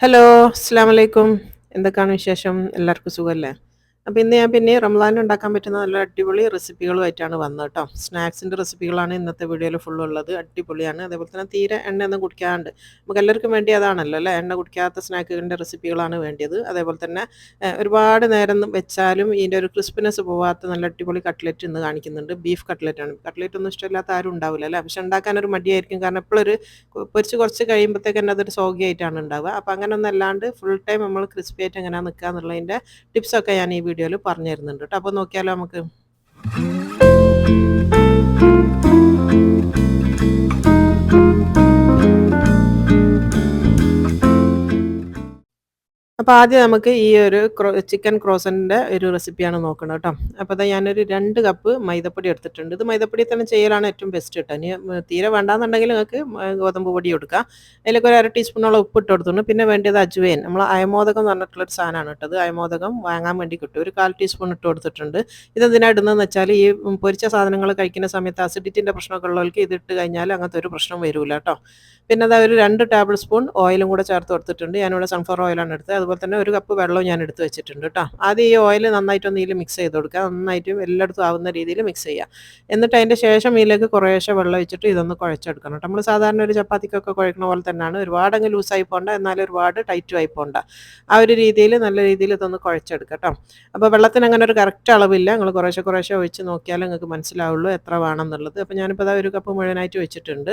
Hello അസ്സാം വലൈക്കും എന്തൊക്കെയാണ് വിശേഷം? എല്ലാവർക്കും സുഖമല്ലേ അപ്പോൾ ഇന്ന് ഞാൻ പിന്നെ റംലാനിൽ ഉണ്ടാക്കാൻ പറ്റുന്ന നല്ല അടിപൊളി റെസിപ്പികളുമായിട്ടാണ് വന്നത് കേട്ടോ. സ്നാക്സിന്റെ റെസിപ്പികളാണ് ഇന്നത്തെ വീഡിയോയിൽ ഫുൾ ഉള്ളത്. അടിപൊളിയാണ്. അതേപോലെ തന്നെ തീരെ എണ്ണയൊന്നും കുടിക്കാണ്ട്. നമുക്ക് എല്ലാവർക്കും വേണ്ടി അതാണല്ലോ അല്ലേ? എണ്ണ കുടിക്കാത്ത സ്നാക്കുകളുടെ റെസിപ്പികളാണ് വേണ്ടിയത്. അതേപോലെ തന്നെ ഒരുപാട് നേരം വെച്ചാലും ഇതിന്റെ ഒരു ക്രിസ്പിനെസ് പോവാത്ത നല്ല അടിപൊളി കട്ട്ലറ്റ് ഇന്ന് കാണിക്കുന്നുണ്ട്. ബീഫ് കട്ട്ലറ്റാണ് കട്ട്ലറ്റ് ഒന്നും ഇഷ്ടമില്ലാത്ത ആരും ഉണ്ടാവില്ല അല്ലേ? പക്ഷെ ഉണ്ടാക്കാൻ ഒരു മടിയായിരിക്കും. കാരണം എപ്പോഴൊരു പൊരിച്ച് കുറച്ച് കഴിയുമ്പോഴത്തേക്ക് തന്നെ അതൊരു സോഗിയായിട്ടാണ് ഉണ്ടാവുക. അപ്പോൾ അങ്ങനെ ഒന്നല്ലാണ്ട് ഫുൾ ടൈം നമ്മൾ ക്രിസ്പി ആയിട്ട് എങ്ങനെയാണ് നിൽക്കുക എന്നുള്ളതിന്റെ ടിപ്സൊക്കെ ഞാൻ ഈ വീഡിയോയിൽ പറഞ്ഞു തരുന്നുണ്ട് കേട്ടോ അപ്പോൾ നോക്കിയാലോ നമുക്ക്. അപ്പോൾ ആദ്യം നമുക്ക് ഈ ഒരു ക്രോ ചിക്കൻ ക്രോസന്റെ ഒരു റെസിപ്പിയാണ് നോക്കുന്നത് കേട്ടോ. അപ്പോൾ അതാ ഞാനൊരു രണ്ട് കപ്പ് മൈദപ്പൊടി എടുത്തിട്ടുണ്ട്. ഇത് മൈദപ്പൊടി തന്നെ ചെയ്യലാണ് ഏറ്റവും ബെസ്റ്റ് കേട്ടോ. ഇനി തീരെ വേണ്ടാന്നുണ്ടെങ്കിൽ നിങ്ങൾക്ക് ഗോതമ്പ് പൊടി കൊടുക്കുക അതിലേക്ക് ഒരു അര ടീസ്പൂണോളം ഉപ്പ് ഇട്ട് കൊടുത്തിട്ടുണ്ട്. പിന്നെ വേണ്ടത് അജുവേൻ. നമ്മൾ അയമോദകം എന്ന് പറഞ്ഞിട്ടുള്ളൊരു സാധനമാണ് കേട്ടത് അയമോദകം വാങ്ങാൻ വേണ്ടി കിട്ടും. ഒരു കാൽ ടീസ്പൂൺ ഇട്ട് കൊടുത്തിട്ടുണ്ട്. ഇതെന്തിനാ ഇടുന്നതെന്ന് വെച്ചാൽ ഈ പൊരിച്ച സാധനങ്ങൾ കഴിക്കുന്ന സമയത്ത് അസിഡിറ്റിന്റെ പ്രശ്നമൊക്കെ ഉള്ളവർക്ക് ഇതിട്ട് കഴിഞ്ഞാൽ അങ്ങനത്തെ ഒരു പ്രശ്നം വരില്ല കേട്ടോ. പിന്നെ അതാ ഒരു രണ്ട് ടേബിൾ സ്പൂൺ ഓയിലും കൂടെ ചേർത്ത് കൊടുത്തിട്ടുണ്ട്. ഞാനിവിടെ സൺഫ്ലവർ ഓയിലാണ് എടുത്തത്. അതുപോലെ തന്നെ ഒരു കപ്പ് വെള്ളവും ഞാൻ എടുത്ത് വെച്ചിട്ടുണ്ട് കേട്ടോ ആദ്യം ഈ ഓയിൽ നന്നായിട്ടൊന്ന് ഇതിൽ മിക്സ് ചെയ്ത് കൊടുക്കുക. നന്നായിട്ട് എല്ലായിടത്തും ആവുന്ന രീതിയിൽ മിക്സ് ചെയ്യുക. എന്നിട്ട് അതിന്റെ ശേഷം ഇതിലേക്ക് കുറേശ്ശെ വെള്ളം വെച്ചിട്ട് ഇതൊന്ന് കുഴച്ചെടുക്കണം കേട്ടോ നമ്മൾ സാധാരണ ഒരു ചപ്പാത്തിക്കൊക്കെ കുഴക്കുന്ന പോലെ തന്നെയാണ് ഒരുപാടങ്ങ് ലൂസായി പോകണ്ട എന്നാൽ ഒരുപാട് ടൈറ്റും ആയി പോകണ്ട ആ ഒരു രീതിയിൽ നല്ല രീതിയിൽ ഇതൊന്ന് കുഴച്ചെടുക്കുക കേട്ടോ അപ്പോൾ വെള്ളത്തിന് അങ്ങനെ ഒരു കറക്റ്റ് അളവില്ല. നിങ്ങൾ കുറേശ്ശെ കുറേശ്ശെ ഒഴിച്ച് നോക്കിയാലേ നിങ്ങൾക്ക് മനസ്സിലാവുള്ളൂ എത്ര വേണമെന്നുള്ളത് അപ്പോൾ ഞാനിപ്പോൾ അതാ ഒരു കപ്പ് മുഴുവനായിട്ട് വെച്ചിട്ടുണ്ട്.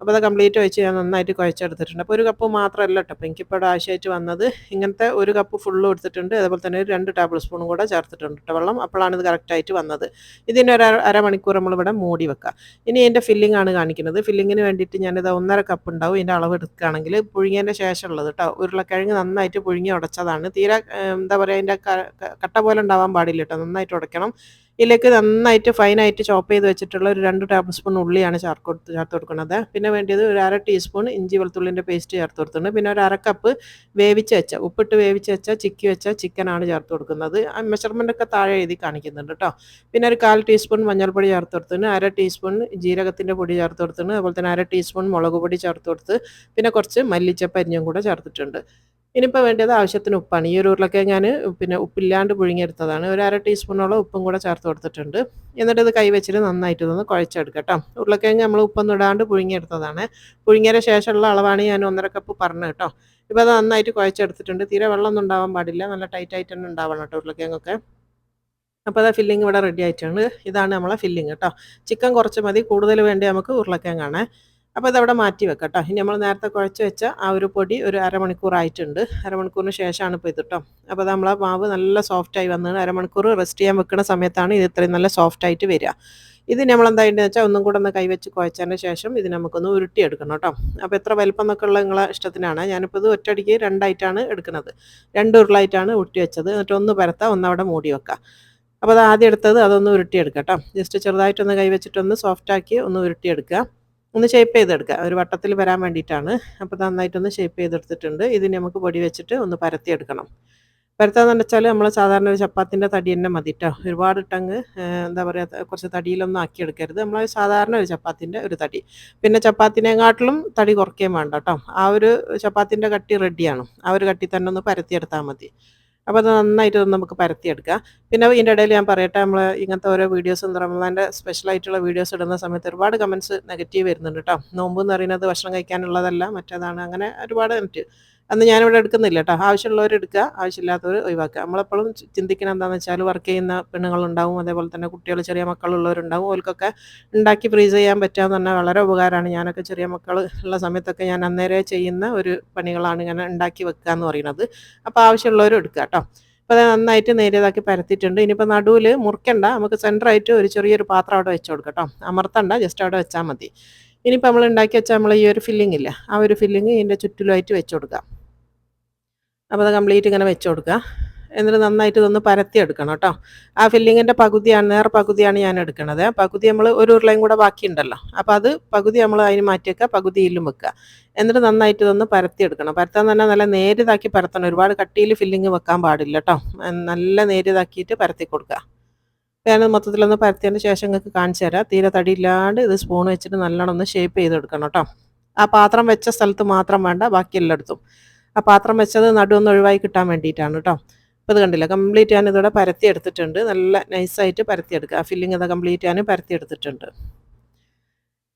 അപ്പോൾ അത് കംപ്ലീറ്റ് വെച്ച് ഞാൻ നന്നായിട്ട് കുഴച്ചെടുത്തിട്ടുണ്ട്. അപ്പോൾ ഒരു കപ്പ് മാത്രമല്ല കേട്ടോ അപ്പോൾ എനിക്കിപ്പോൾ ആവശ്യമായിട്ട് വന്നത് ഇങ്ങനത്തെ ഒരു കപ്പ് ഫുള്ളും എടുത്തിട്ടുണ്ട് അതുപോലെ തന്നെ ഒരു രണ്ട് ടേബിൾ സ്പൂണും കൂടെ ചേർത്തിട്ടുണ്ട് കേട്ടോ വെള്ളം. അപ്പോഴാണ് ഇത് കറക്റ്റായിട്ട് വന്നത്. ഇതിന് ഒരു അര- അരമണിക്കൂർ നമ്മളിവിടെ മൂടി വെക്കുക ഇനി എന്റെ ഫില്ലിംഗ് ആണ് കാണിക്കുന്നത്. ഫില്ലിങ്ങിന് വേണ്ടിയിട്ട് ഞാനിത് ഒന്നര കപ്പ് ഉണ്ടാവും. ഇതിന്റെ അളവ് എടുക്കുകയാണെങ്കിൽ പുഴുങ്ങിയതിന്റെ ശേഷമുള്ളത് കേട്ടോ ഉരുളക്കിഴങ്ങ് നന്നായിട്ട് പുഴുങ്ങി ഉടച്ചതാണ്. തീരെ എന്താ പറയുക അതിന്റെ കട്ട പോലെ ഉണ്ടാവാൻ പാടില്ല കേട്ടോ നന്നായിട്ട് ഉടയ്ക്കണം ഇതിലേക്ക് നന്നായിട്ട് ഫൈനായിട്ട് ചോപ്പ് ചെയ്ത് വെച്ചിട്ടുള്ള ഒരു രണ്ട് ടേബിൾ സ്പൂൺ ഉള്ളിയാണ് കൊടുത്ത് ചേർത്ത് കൊടുക്കുന്നത്. പിന്നെ വേണ്ടിയത് ഒരു അര ടീസ്പൂൺ ഇഞ്ചി വെളുത്തുള്ളിന്റെ പേസ്റ്റ് ചേർത്ത് കൊടുത്തിട്ടുണ്ട്. പിന്നെ ഒരു അര കപ്പ് വേവിച്ച് വെച്ച ഉപ്പിട്ട് വേവിച്ച് വെച്ച ചിക്കി വെച്ച ചിക്കനാണ് ചേർത്ത് കൊടുക്കുന്നത്. മെഷർമെന്റ് ഒക്കെ താഴെ എഴുതി കാണിക്കുന്നുണ്ട് കേട്ടോ പിന്നെ ഒരു കാൽ ടീസ്പൂൺ മഞ്ഞൾപ്പൊടി ചേർത്ത് കൊടുത്തിട്ടുണ്ട്. അര ടീസ്പൂൺ ജീരകത്തിന്റെ പൊടി ചേർത്ത് കൊടുത്തിട്ടുണ്ട്. അതുപോലെ തന്നെ അര ടീസ്പൂൺ മുളക് പൊടി ചേർത്ത് കൊടുത്ത് പിന്നെ കുറച്ച് മല്ലിച്ചപ്പ് അരിഞ്ഞും കൂടെ ചേർത്തിട്ടുണ്ട്. ഇനിയിപ്പോൾ വേണ്ടത് ആവശ്യത്തിന് ഉപ്പാണ്. ഈ ഒരു ഉരുളക്കിഴങ്ങ് ഞാൻ പിന്നെ ഉപ്പില്ലാണ്ട് പുഴുങ്ങിയെടുത്തതാണ്. ഒരു അര ടീസ്പൂണോളം ഉപ്പും കൂടെ ചേർത്ത് കൊടുത്തിട്ടുണ്ട്. എന്നിട്ട് ഇത് കൈ വെച്ചിട്ട് നന്നായിട്ട് ഇതൊന്ന് കുഴച്ചെടുക്കാം കേട്ടോ. ഉരുളക്കിഴങ്ങ് നമ്മൾ ഉപ്പൊന്നും ഇടാണ്ട് പുഴുങ്ങിയെടുത്തതാണ്. പുഴുങ്ങിയതിന് ശേഷമുള്ള അളവാണ് ഞാൻ ഒന്നര കപ്പ് പറഞ്ഞു കേട്ടോ. ഇപ്പോൾ അത് നന്നായിട്ട് കുഴച്ചെടുത്തിട്ടുണ്ട്. തീരെ വെള്ളമൊന്നും ഉണ്ടാവാൻ പാടില്ല. നല്ല ടൈറ്റ് ആയിട്ട് തന്നെ ഉണ്ടാവണം കേട്ടോ ഉരുളക്കിഴങ്ങൊക്കെ. അപ്പോൾ അതാ ഫില്ലിംഗ് ഇവിടെ റെഡി ആയിട്ടുണ്ട്. ഇതാണ് നമ്മളെ ഫില്ലിംഗ് കേട്ടോ. ചിക്കൻ കുറച്ച് മതി. കൂടുതൽ വേണ്ടി നമുക്ക് ഉരുളക്കിഴങ്ങാണ്. അപ്പോൾ ഇതവിടെ മാറ്റി വെക്കാം കേട്ടോ ഇനി നമ്മൾ നേരത്തെ കുഴച്ച് വെച്ച ആ ഒരു പൊടി ഒരു അരമണിക്കൂറായിട്ടുണ്ട് അരമണിക്കൂറിന് ശേഷമാണ് ഇപ്പോൾ ഇത് കേട്ടോ അപ്പോൾ നമ്മൾ ആ മാവ് നല്ല സോഫ്റ്റായി വന്നത് അരമണിക്കൂർ റെസ്റ്റ് ചെയ്യാൻ വെക്കുന്ന സമയത്താണ് ഇത് ഇത്രയും നല്ല സോഫ്റ്റ് ആയിട്ട് വരിക. ഇത് നമ്മൾ എന്തായിട്ട് വെച്ചാൽ ഒന്നും കൂടെ ഒന്ന് കൈവച്ച് കുഴച്ചതിന് ശേഷം ഇത് നമുക്കൊന്ന് ഉരുട്ടിയെടുക്കണം കേട്ടോ അപ്പോൾ എത്ര വലുപ്പം എന്നൊക്കെ ഉള്ള നിങ്ങളെ ഇഷ്ടത്തിനാണ്. ഞാനിപ്പോൾ ഇത് ഒറ്റയടിക്ക് രണ്ടായിട്ടാണ് എടുക്കുന്നത്. രണ്ട് ഉരുളായിട്ടാണ് ഉരുട്ടി വെച്ചത്. എന്നിട്ട് ഒന്ന് പരത്താം ഒന്ന് അവിടെ മൂടി വെക്കാം. അപ്പോൾ അത് ആദ്യം എടുത്തത് അതൊന്ന് ഉരുട്ടിയെടുക്കാം കേട്ടോ ജസ്റ്റ് ചെറുതായിട്ടൊന്ന് കൈവച്ചിട്ടൊന്ന് സോഫ്റ്റാക്കി ഒന്ന് ഉരുട്ടിയെടുക്കുക. ഒന്ന് ഷേപ്പ് ചെയ്തെടുക്കുക ഒരു വട്ടത്തിൽ വരാൻ വേണ്ടിയിട്ടാണ്. അപ്പോൾ നന്നായിട്ടൊന്ന് ഷേപ്പ് ചെയ്തെടുത്തിട്ടുണ്ട്. ഇതിന് നമുക്ക് പൊടി വെച്ചിട്ട് ഒന്ന് പരത്തിയെടുക്കണം. പരത്താന്ന് വെച്ചാൽ നമ്മൾ സാധാരണ ഒരു ചപ്പാത്തിന്റെ തടി തന്നെ മതി കേട്ടോ ഒരുപാട് ടങ്ങ് എന്താ പറയുക കുറച്ച് തടിയിലൊന്നും ആക്കി എടുക്കരുത് നമ്മൾ സാധാരണ ഒരു ചപ്പാത്തിന്റെ ഒരു തടി. പിന്നെ ചപ്പാത്തിനെക്കാട്ടിലും തടി കുറയ്ക്കുകയും വേണ്ട കേട്ടോ ആ ഒരു ചപ്പാത്തിന്റെ കട്ടി റെഡിയാണ് ആ ഒരു കട്ടി തന്നെ ഒന്ന് പരത്തിയെടുത്താൽ മതി. അപ്പോൾ അത് നന്നായിട്ട് നമുക്ക് പരത്തിയെടുക്കാം. പിന്നെ ഇതിന്റെ ഇടയിൽ ഞാൻ പറയട്ടെ നമ്മൾ ഇങ്ങനത്തെ ഓരോ വീഡിയോസും റമദാന്റെ സ്പെഷ്യലായിട്ടുള്ള വീഡിയോസ് ഇടുന്ന സമയത്ത് ഒരുപാട് കമൻസ് നെഗറ്റീവ് വരുന്നുണ്ട് കേട്ടോ നോമ്പ് എന്ന് പറയുന്നത് ഭക്ഷണം കഴിക്കാനുള്ളതല്ല മറ്റേതാണ് അങ്ങനെ ഒരുപാട് എനിക്ക് അന്ന് ഞാനിവിടെ എടുക്കുന്നില്ല കേട്ടോ ആവശ്യമുള്ളവർ എടുക്കുക ആവശ്യമില്ലാത്തവർ ഒഴിവാക്കുക. നമ്മളെപ്പോഴും ചിന്തിക്കണം എന്താണെന്ന് വെച്ചാൽ വർക്ക് ചെയ്യുന്ന പെണ്ണുങ്ങളുണ്ടാവും. അതേപോലെ തന്നെ കുട്ടികൾ ചെറിയ മക്കളുള്ളവരുണ്ടാവും. അവർക്കൊക്കെ ഉണ്ടാക്കി ഫ്രീസ് ചെയ്യാൻ പറ്റുക എന്ന് വളരെ ഉപകാരമാണ്. ഞാനൊക്കെ ചെറിയ മക്കൾ ഉള്ള സമയത്തൊക്കെ ഞാൻ അന്നേരെ ചെയ്യുന്ന ഒരു പണികളാണ് ഇങ്ങനെ ഉണ്ടാക്കി വെക്കുക എന്ന് പറയുന്നത്. അപ്പോൾ ആവശ്യമുള്ളവർ എടുക്കുക കേട്ടോ അപ്പോൾ അത് നന്നായിട്ട് നേരിയതാക്കി പരത്തിയിട്ടുണ്ട്. ഇനിയിപ്പോൾ നടുവിൽ മുറിക്കണ്ട. നമുക്ക് സെന്ററായിട്ട് ഒരു ചെറിയൊരു പാത്രം അവിടെ വെച്ച് കൊടുക്കാം കേട്ടോ അമർത്തണ്ട. ജസ്റ്റ് അവിടെ വെച്ചാൽ മതി. ഇനിയിപ്പോൾ നമ്മൾ ഉണ്ടാക്കി വെച്ചാൽ നമ്മൾ ഈ ഒരു ഫില്ലിംഗ് ഇല്ല? ആ ഒരു ഫില്ലിംഗ് ഇതിന്റെ ചുറ്റിലുമായിട്ട് വെച്ച് കൊടുക്കുക അപ്പോൾ അത് കംപ്ലീറ്റ് ഇങ്ങനെ വെച്ച് കൊടുക്കുക എന്നിട്ട് നന്നായിട്ട് ഇതൊന്ന് പരത്തി എടുക്കണം കേട്ടോ. ആ ഫില്ലിങ്ങിന്റെ പകുതിയാണ് നേർ പകുതിയാണ് ഞാൻ എടുക്കണത്. പകുതി നമ്മൾ ഒരു ഉരുളയും കൂടെ ബാക്കിയുണ്ടല്ലോ. അപ്പോൾ അത് പകുതി നമ്മൾ അതിന് മാറ്റി വെക്കുക പകുതി ഇല്ലും വെക്കുക എന്നിട്ട് നന്നായിട്ട് ഇതൊന്ന് പരത്തി എടുക്കണം. പരത്താൻ തന്നെ നല്ല നേരിതാക്കി പരത്തണം. ഒരുപാട് കട്ടിയിൽ ഫില്ലിങ് വെക്കാൻ പാടില്ല കേട്ടോ. നല്ല നേരിതാക്കിയിട്ട് പരത്തി കൊടുക്കുക ഞാൻ മൊത്തത്തിലൊന്ന് പരത്തിയതിന് ശേഷം നിങ്ങൾക്ക് കാണിച്ചു തരാം. തീരെ തടിയില്ലാണ്ട് ഇത് സ്പൂൺ വെച്ചിട്ട് നല്ലോണം ഒന്ന് ഷേപ്പ് ചെയ്തെടുക്കണം കേട്ടോ. ആ പാത്രം വെച്ച സ്ഥലത്ത് മാത്രം വേണ്ട ബാക്കി എല്ലായിടത്തും ആ പാത്രം വെച്ചത് നടുവൊന്ന് ഒഴിവായി കിട്ടാൻ വേണ്ടിയിട്ടാണ് കേട്ടോ. അപ്പോൾ ഇത് കണ്ടില്ല കംപ്ലീറ്റ് ഞാൻ ഇതിവിടെ പരത്തി എടുത്തിട്ടുണ്ട്. നല്ല നൈസായിട്ട് പരത്തി എടുക്കുക. ആ ഫില്ലിങ് ഇത് കംപ്ലീറ്റ് ഞാൻ പരത്തി എടുത്തിട്ടുണ്ട്.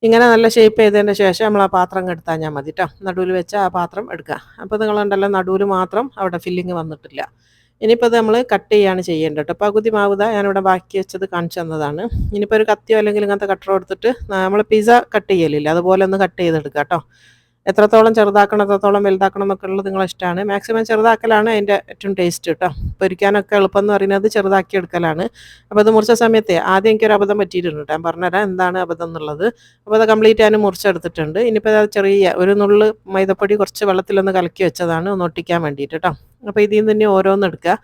ഇങ്ങനെ നല്ല ഷേപ്പ് ചെയ്തതിന് ശേഷം നമ്മൾ ആ പാത്രം എടുത്താൽ ഞാൻ മതി കേട്ടോ നടുവിൽ വെച്ച് ആ പാത്രം എടുക്കുക. അപ്പോൾ നിങ്ങളുണ്ടല്ലോ നടുവിൽ മാത്രം അവിടെ ഫില്ലിങ് വന്നിട്ടില്ല. ഇനിയിപ്പോൾ അത് നമ്മൾ കട്ട് ചെയ്യാണ് ചെയ്യേണ്ടത് കേട്ടോ പകുതി മാവുത ഞാനിവിടെ ബാക്കി വെച്ചത് കാണിച്ചു തന്നതാണ്. ഇനിയിപ്പോൾ ഒരു കത്തിയോ അല്ലെങ്കിൽ ഇങ്ങനത്തെ കട്ടറോ എടുത്തിട്ട് നമ്മൾ പിസ്സ കട്ട് ചെയ്യലില്ല അതുപോലെ ഒന്ന് കട്ട് ചെയ്തെടുക്കുക കേട്ടോ എത്രത്തോളം ചെറുതാക്കണം എത്രത്തോളം വലുതാക്കണം എന്നൊക്കെ ഉള്ളത് നിങ്ങളെ ഇഷ്ടമാണ് മാക്സിമം ചെറുതാക്കലാണ് അതിന്റെ ഏറ്റവും ടേസ്റ്റ് കേട്ടോ പൊരിക്കാനൊക്കെ എളുപ്പം എന്ന് പറയുന്നത് ചെറുതാക്കി എടുക്കലാണ്. അപ്പോൾ അത് മുറിച്ച സമയത്തെ ആദ്യം എനിക്കൊരു അബദ്ധം പറ്റിയിട്ടുണ്ട് ഞാൻ പറഞ്ഞുതരാം എന്താണ് അബദ്ധം എന്നുള്ളത്. അപ്പോൾ അത് കംപ്ലീറ്റ് ഞാൻ മുറിച്ചെടുത്തിട്ടുണ്ട്. ഇനിയിപ്പോൾ അത് ചെറിയ ഒരു നുള്ള് മൈദപ്പൊടി കുറച്ച് വെള്ളത്തിലൊന്ന് കലക്കി വെച്ചതാണ് ഒന്ന് ഒട്ടിക്കാൻ വേണ്ടിയിട്ട് കേട്ടോ. അപ്പോൾ ഇതിൽ നിന്ന് തന്നെ ഓരോന്ന് എടുക്കുക.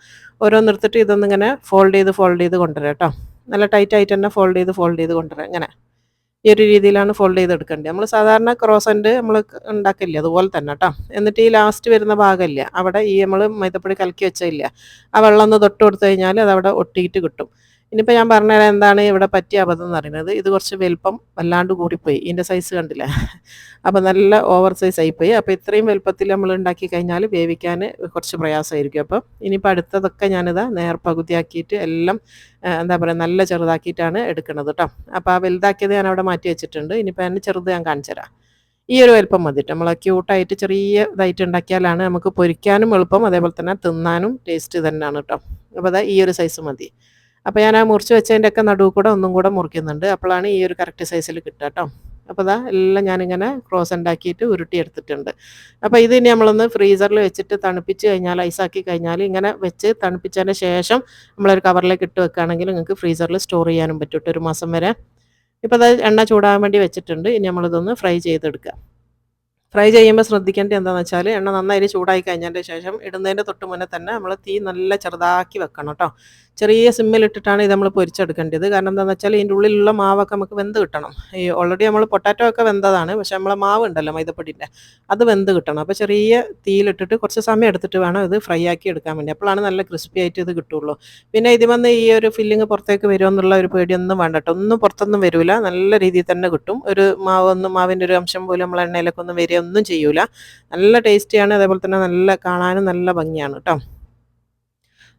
ഓരോന്ന് എടുത്തിട്ട് ഇതൊന്നിങ്ങനെ ഫോൾഡ് ചെയ്ത് ഫോൾഡ് ചെയ്ത് കൊണ്ടുവരാം കേട്ടോ. നല്ല ടൈറ്റായിട്ട് തന്നെ ഫോൾഡ് ചെയ്ത് ഫോൾഡ് ചെയ്ത് കൊണ്ടുവരാം. ഇങ്ങനെ. ഈ ഒരു രീതിയിലാണ് ഫോൾഡ് ചെയ്തെടുക്കേണ്ടത്. നമ്മൾ സാധാരണ ക്രോസന്റ് നമ്മൾ ഉണ്ടാക്കില്ല അതുപോലെ തന്നെ കേട്ടോ എന്നിട്ട് ഈ ലാസ്റ്റ് വരുന്ന ഭാഗമില്ല? അവിടെ ഈ നമ്മൾ മൈദപ്പൊടി കലക്കി വെച്ചില്ല ആ വെള്ളം ഒന്ന് തൊട്ട് കൊടുത്തു കഴിഞ്ഞാൽ അത് അവിടെ ഒട്ടിയിട്ട് കിട്ടും. ഇനിയിപ്പോൾ ഞാൻ പറഞ്ഞുതരാം എന്താണ് ഇവിടെ പറ്റിയ അബദ്ധം എന്ന് പറയുന്നത്? ഇത് കുറച്ച് വലുപ്പം വല്ലാണ്ട് കൂടിപ്പോയി. ഇതിന്റെ സൈസ് കണ്ടില്ല? അപ്പോൾ നല്ല ഓവർ സൈസ് ആയിപ്പോയി. അപ്പോൾ ഇത്രയും വലുപ്പത്തിൽ നമ്മൾ ഉണ്ടാക്കി കഴിഞ്ഞാൽ വേവിക്കാൻ കുറച്ച് പ്രയാസമായിരിക്കും. അപ്പം ഇനിയിപ്പോൾ അടുത്തതൊക്കെ ഞാനിത് നേർ പകുതിയാക്കിയിട്ട് എല്ലാം എന്താ പറയുക നല്ല ചെറുതാക്കിയിട്ടാണ് എടുക്കുന്നത് കേട്ടോ അപ്പോൾ ആ വലുതാക്കിയത് ഞാൻ അവിടെ മാറ്റി വെച്ചിട്ടുണ്ട്. ഇനിയിപ്പോൾ അതിന് ചെറുത് ഞാൻ കാണിച്ചു തരാം. ഈ ഒരു വലുപ്പം മതി നമ്മൾ ക്യൂട്ടായിട്ട് ചെറിയ ഇതായിട്ട് ഉണ്ടാക്കിയാലാണ് നമുക്ക് പൊരിക്കാനും എളുപ്പം. അതേപോലെ തന്നെ തിന്നാനും ടേസ്റ്റ് തന്നെയാണ് കേട്ടോ അപ്പോൾ അതാ ഈ ഒരു സൈസ് മതി. അപ്പോൾ ഞാൻ ആ മുറിച്ച് വെച്ചതിന്റെ ഒക്കെ നടുവ് കൂടെ ഒന്നും കൂടെ മുറിക്കുന്നുണ്ട്. അപ്പോഴാണ് ഈ ഒരു കറക്റ്റ് സൈസിൽ കിട്ടുക കേട്ടോ അപ്പോൾ അതാ എല്ലാം ഞാനിങ്ങനെ ക്രോസ് ഉണ്ടാക്കിയിട്ട് ഉരുട്ടി എടുത്തിട്ടുണ്ട്. അപ്പോൾ ഇത് ഇനി നമ്മളൊന്ന് ഫ്രീസറിൽ വെച്ചിട്ട് തണുപ്പിച്ച് കഴിഞ്ഞാൽ ഐസാക്കി കഴിഞ്ഞാൽ ഇങ്ങനെ വെച്ച് തണുപ്പിച്ചതിന് ശേഷം നമ്മളൊരു കവറിലേക്ക് ഇട്ട് വെക്കുകയാണെങ്കിൽ നിങ്ങൾക്ക് ഫ്രീസറിൽ സ്റ്റോർ ചെയ്യാനും പറ്റും ഒരു മാസം വരെ. ഇപ്പോൾ അത് എണ്ണ ചൂടാകാൻ വേണ്ടി വെച്ചിട്ടുണ്ട്. ഇനി നമ്മളിതൊന്ന് ഫ്രൈ ചെയ്തെടുക്കുക. ഫ്രൈ ചെയ്യുമ്പോൾ ശ്രദ്ധിക്കേണ്ടത് എന്താണെന്ന് വെച്ചാൽ എണ്ണ നന്നായി ചൂടായി കഴിഞ്ഞതിന്റെ ശേഷം ഇടുന്നതിന്റെ തൊട്ട് മുന്നേ തന്നെ നമ്മൾ തീ നല്ല ചെറുതാക്കി വെക്കണം കേട്ടോ ചെറിയ സിമ്മിലിട്ടിട്ടാണ് ഇത് നമ്മൾ പൊരിച്ചെടുക്കേണ്ടത്. കാരണം എന്താണെന്ന് വെച്ചാൽ ഇതിന്റെ ഉള്ളിലുള്ള മാവൊക്കെ നമുക്ക് വെന്ത് കിട്ടണം. ഈ ഓൾറെഡി നമ്മൾ പൊട്ടാറ്റോ ഒക്കെ വെന്തതാണ്. പക്ഷേ നമ്മളെ മാവ് ഉണ്ടല്ലോ മൈദപ്പൊടിന്റെ അത് വെന്ത് കിട്ടണം. അപ്പോൾ ചെറിയ തീയിലിട്ടിട്ട് കുറച്ച് സമയം എടുത്തിട്ട് വേണം ഇത് ഫ്രൈ ആക്കി എടുക്കാൻ വേണ്ടി. അപ്പോഴാണ് നല്ല ക്രിസ്പി ആയിട്ട് ഇത് കിട്ടുള്ളൂ. പിന്നെ ഇതിൽ വന്ന് ഈ ഒരു ഫില്ലിങ് പുറത്തേക്ക് വരുമോ എന്നുള്ള ഒരു പേടിയൊന്നും വേണ്ട കേട്ടോ. ഒന്നും പുറത്തൊന്നും വരില്ല നല്ല രീതിയിൽ തന്നെ കിട്ടും. ഒരു മാവൊന്നും മാവിന്റെ ഒരു അംശം പോലും നമ്മൾ എണ്ണയിലൊക്കെ ഒന്നും വരികയൊന്നും ചെയ്യൂല. നല്ല ടേസ്റ്റിയാണ് അതേപോലെ തന്നെ നല്ല കാണാനും നല്ല ഭംഗിയാണ് കേട്ടോ.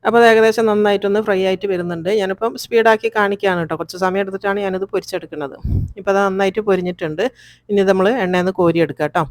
അപ്പോൾ അത് ഏകദേശം നന്നായിട്ടൊന്ന് ഫ്രൈ ആയിട്ട് വരുന്നുണ്ട്. ഞാനിപ്പം സ്പീഡാക്കി കാണിക്കുകയാണ് കേട്ടോ. കുറച്ച് സമയം എടുത്തിട്ടാണ് ഞാനിത് പൊരിച്ചെടുക്കുന്നത്. ഇപ്പോൾ അത് നന്നായിട്ട് പൊരിഞ്ഞിട്ടുണ്ട്. ഇനി നമ്മൾ എണ്ണയിൽ നിന്ന് കോരിയെടുക്കാം കേട്ടോ.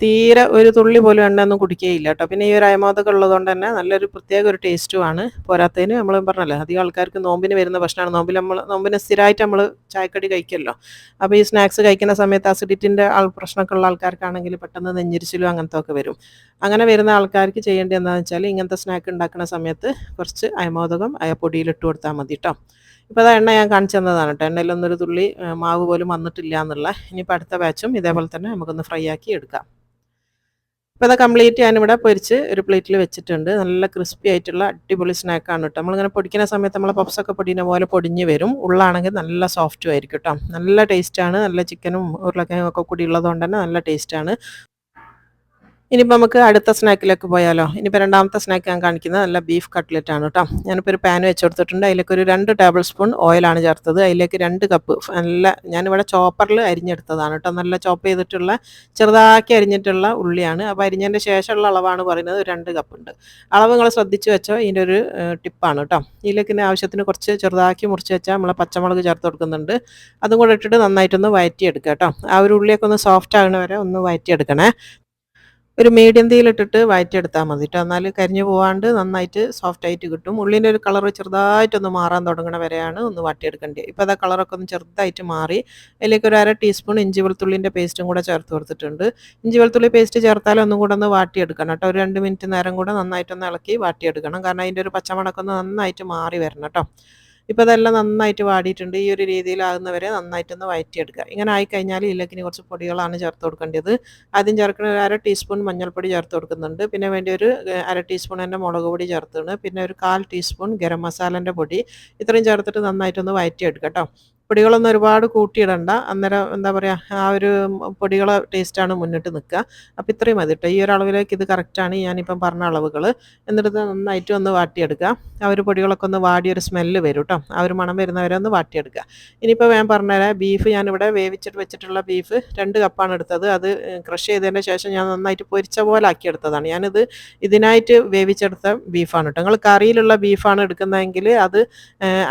തീരെ ഒരു തുള്ളി പോലും എണ്ണ ഒന്നും കുടിക്കുകയില്ല കേട്ടോ. പിന്നെ ഈ ഒരു അയമാതൊക്കെ ഉള്ളതുകൊണ്ട് തന്നെ നല്ലൊരു പ്രത്യേക ഒരു ടേസ്റ്റുമാണ് പോരാത്തതിന്. നമ്മൾ പറഞ്ഞല്ലോ അധികം ആൾക്കാർക്ക് നോമ്പിന് വരുന്ന ഭക്ഷണമാണ്. നോമ്പിൽ നമ്മൾ നോമ്പിന് സ്ഥിരമായിട്ട് നമ്മൾ ചായക്കടി കഴിക്കല്ലോ അപ്പോൾ ഈ സ്നാക്സ് കഴിക്കുന്ന സമയത്ത് അസിഡിറ്റിന്റെ ആൾ പ്രശ്നമൊക്കെ ഉള്ള ആൾക്കാർക്കാണെങ്കിൽ പെട്ടെന്ന് നെഞ്ഞിരിച്ചിലും അങ്ങനത്തെ ഒക്കെ വരും. അങ്ങനെ വരുന്ന ആൾക്കാർക്ക് ചെയ്യേണ്ടത് എന്താണെന്ന് വെച്ചാൽ ഇങ്ങനത്തെ സ്നാക്ക് ഉണ്ടാക്കുന്ന സമയത്ത് കുറച്ച് അയമോദകം അയ ഇട്ട് കൊടുത്താൽ മതി കേട്ടോ ഇപ്പോൾ അത് എണ്ണ ഞാൻ കാണിച്ചു തന്നതാണ് കേട്ടോ എണ്ണയിലൊന്നൊരു തുള്ളി മാവ് പോലും വന്നിട്ടില്ല എന്നുള്ള. ഇനിയിപ്പോൾ അടുത്ത ബാച്ചും ഇതേപോലെ തന്നെ നമുക്കൊന്ന് ഫ്രൈ ആക്കി എടുക്കാം. അപ്പോൾ അത് കംപ്ലീറ്റ് ഞാനിവിടെ പൊരിച്ച് ഒരു പ്ലേറ്റിൽ വെച്ചിട്ടുണ്ട്. നല്ല ക്രിസ്പി ആയിട്ടുള്ള അടിപൊളി സ്നാക്കാണ് കേട്ടോ നമ്മളിങ്ങനെ പൊടിക്കുന്ന സമയത്ത് നമ്മൾ പപ്സൊക്കെ പൊടിയുന്ന പോലെ പൊടിഞ്ഞ് വരും. ഉള്ളാണെങ്കിൽ നല്ല സോഫ്റ്റും ആയിരിക്കും കേട്ടോ നല്ല ടേസ്റ്റാണ് നല്ല ചിക്കനും ഉരുളക്കിഴങ്ങൊക്കെ കൂടി ഉള്ളതുകൊണ്ട് തന്നെ നല്ല ടേസ്റ്റാണ് ഇനിയിപ്പോൾ നമുക്ക് അടുത്ത സ്നാക്കിലേക്ക് പോയാലോ? ഇനിയിപ്പോൾ രണ്ടാമത്തെ സ്നാക്ക് ഞാൻ കാണിക്കുന്നത് നല്ല ബീഫ് കട്ട്ലറ്റ് ആണ് കേട്ടോ ഞാനിപ്പോൾ ഒരു പാൻ വെച്ച് കൊടുത്തിട്ടുണ്ട്. അതിലേക്ക് ഒരു രണ്ട് ടേബിൾ സ്പൂൺ ഓയിലാണ് ചേർത്തത്. അതിലേക്ക് രണ്ട് കപ്പ് നല്ല ഞാനിവിടെ ചോപ്പറിൽ അരിഞ്ഞെടുത്തതാണ് കേട്ടോ നല്ല ചോപ്പ് ചെയ്തിട്ടുള്ള ചെറുതാക്കി അരിഞ്ഞിട്ടുള്ള ഉള്ളിയാണ്. അപ്പോൾ അരിഞ്ഞതിന്റെ ശേഷമുള്ള അളവാണ് പറയുന്നത്. ഒരു രണ്ട് കപ്പ് ഉണ്ട്. അളവ് നിങ്ങൾ ശ്രദ്ധിച്ച് വെച്ചോ. ഇതിന്റെ ഒരു ടിപ്പാണ് കേട്ടോ ഇതിലേക്ക് ഇനി ആവശ്യത്തിന് കുറച്ച് ചെറുതാക്കി മുറിച്ച് വെച്ചാൽ നമ്മൾ പച്ചമുളക് ചേർത്ത് കൊടുക്കുന്നുണ്ട്. അതും കൂടെ ഇട്ടിട്ട് നന്നായിട്ടൊന്ന് വയറ്റിയെടുക്കുക കേട്ടോ ആ ഒരു ഉള്ളിയൊക്കെ ഒന്ന് സോഫ്റ്റ് ആകുന്ന വരെ ഒന്ന് വയറ്റിയെടുക്കണേ. ഒരു മീഡിയം തീയിലിട്ടിട്ട് വഴറ്റിയെടുത്താൽ മതി കേട്ടോ എന്നാൽ കരിഞ്ഞു പോവാണ്ട് നന്നായിട്ട് സോഫ്റ്റ് ആയിട്ട് കിട്ടും. ഉള്ളിന്റെ ഒരു കളർ ചെറുതായിട്ടൊന്ന് മാറാൻ തുടങ്ങണ വരെയാണ് ഒന്ന് വാട്ടിയെടുക്കേണ്ടത്. ഇപ്പോൾ അതാ കളറൊക്കെ ഒന്ന് ചെറുതായിട്ട് മാറി. അതിലേക്ക് ഒരു അര ടീസ്പൂൺ ഇഞ്ചി വെളുത്തുള്ളിന്റെ പേസ്റ്റും കൂടെ ചേർത്ത് കൊടുത്തിട്ടുണ്ട്. ഇഞ്ചി വെളുത്തുള്ളി പേസ്റ്റ് ചേർത്താൽ ഒന്നും കൂടെ ഒന്ന് വാട്ടിയെടുക്കണം കേട്ടോ ഒരു രണ്ട് മിനിറ്റ് നേരം കൂടെ നന്നായിട്ടൊന്ന് ഇളക്കി വാട്ടിയെടുക്കണം. കാരണം അതിന്റെ ഒരു പച്ചമണക്കൊന്ന് നന്നായിട്ട് മാറി വരണം കേട്ടോ ഇപ്പോൾ അതെല്ലാം നന്നായിട്ട് വാടിയിട്ടുണ്ട്. ഈ ഒരു രീതിയിലാകുന്നവരെ നന്നായിട്ടൊന്ന് വയറ്റിയെടുക്കുക. ഇങ്ങനെ ആയിക്കഴിഞ്ഞാൽ ഇല്ലക്കിന് കുറച്ച് പൊടികളാണ് ചേർത്ത് കൊടുക്കേണ്ടത്. ആദ്യം ചേർക്കുന്ന ഒരു അര ടീസ്പൂൺ മഞ്ഞൾപ്പൊടി ചേർത്ത് കൊടുക്കുന്നുണ്ട്. പിന്നെ വേണ്ടി ഒരു അര ടീസ്പൂൺ തന്നെ മുളക് പൊടി ചേർത്താണ്. പിന്നെ ഒരു കാൽ ടീസ്പൂൺ ഗരം മസാലന്റെ പൊടി. ഇത്രയും ചേർത്തിട്ട് നന്നായിട്ടൊന്ന് വയറ്റിയെടുക്കാം കേട്ടോ. പൊടികളൊന്നും ഒരുപാട് കൂട്ടിയിടണ്ട. അന്നേരം എന്താ പറയുക ആ ഒരു പൊടികളെ ടേസ്റ്റാണ് മുന്നിട്ട് നിൽക്കുക അപ്പോൾ ഇത്രയും മതി കേട്ടോ ഈ ഒരു അളവിലേക്ക് ഇത് കറക്റ്റാണ് ഞാനിപ്പം പറഞ്ഞ അളവുകൾ എന്നിട്ട് നന്നായിട്ട് ഒന്ന് വാട്ടിയെടുക്കുക ആ ഒരു പൊടികളൊക്കെ ഒന്ന് വാടിയൊരു സ്മെല്ല് വരും കേട്ടോ ആ ഒരു മണം വരുന്നവരെ ഒന്ന് വാട്ടിയെടുക്കുക ഇനിയിപ്പോൾ ഞാൻ പറഞ്ഞുതരാം ബീഫ് ഞാനിവിടെ വേവിച്ചിട്ട് വെച്ചിട്ടുള്ള ബീഫ് രണ്ട് കപ്പാണ് എടുത്തത്. അത് ക്രഷ് ചെയ്തതിന് ശേഷം ഞാൻ നന്നായിട്ട് പൊരിച്ച പോലെ ആക്കിയെടുത്തതാണ് ഞാനിത് ഇതിനായിട്ട് വേവിച്ചെടുത്ത ബീഫാണ് കേട്ടോ നിങ്ങൾ കറിയിലുള്ള ബീഫാണ് എടുക്കുന്നതെങ്കിൽ അത്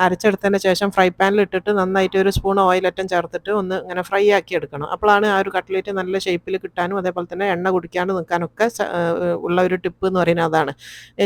അരച്ചെടുത്തതിന് ശേഷം ഫ്രൈ പാനിൽ ഇട്ടിട്ട് നന്നായിട്ട് ഒരു സ്പൂൺ ഓയിലറ്റം ചേർത്തിട്ട് ഒന്ന് ഇങ്ങനെ ഫ്രൈ ആക്കി എടുക്കണം. അപ്പോഴാണ് ആ ഒരു കട്ട്ലേറ്റ് നല്ല ഷേപ്പിൽ കിട്ടാനും അതേപോലെ തന്നെ എണ്ണ കുടിക്കാണ്ട് നിൽക്കാനൊക്കെ ഉള്ള ഒരു ടിപ്പ് എന്ന് പറയുന്നത് അതാണ്.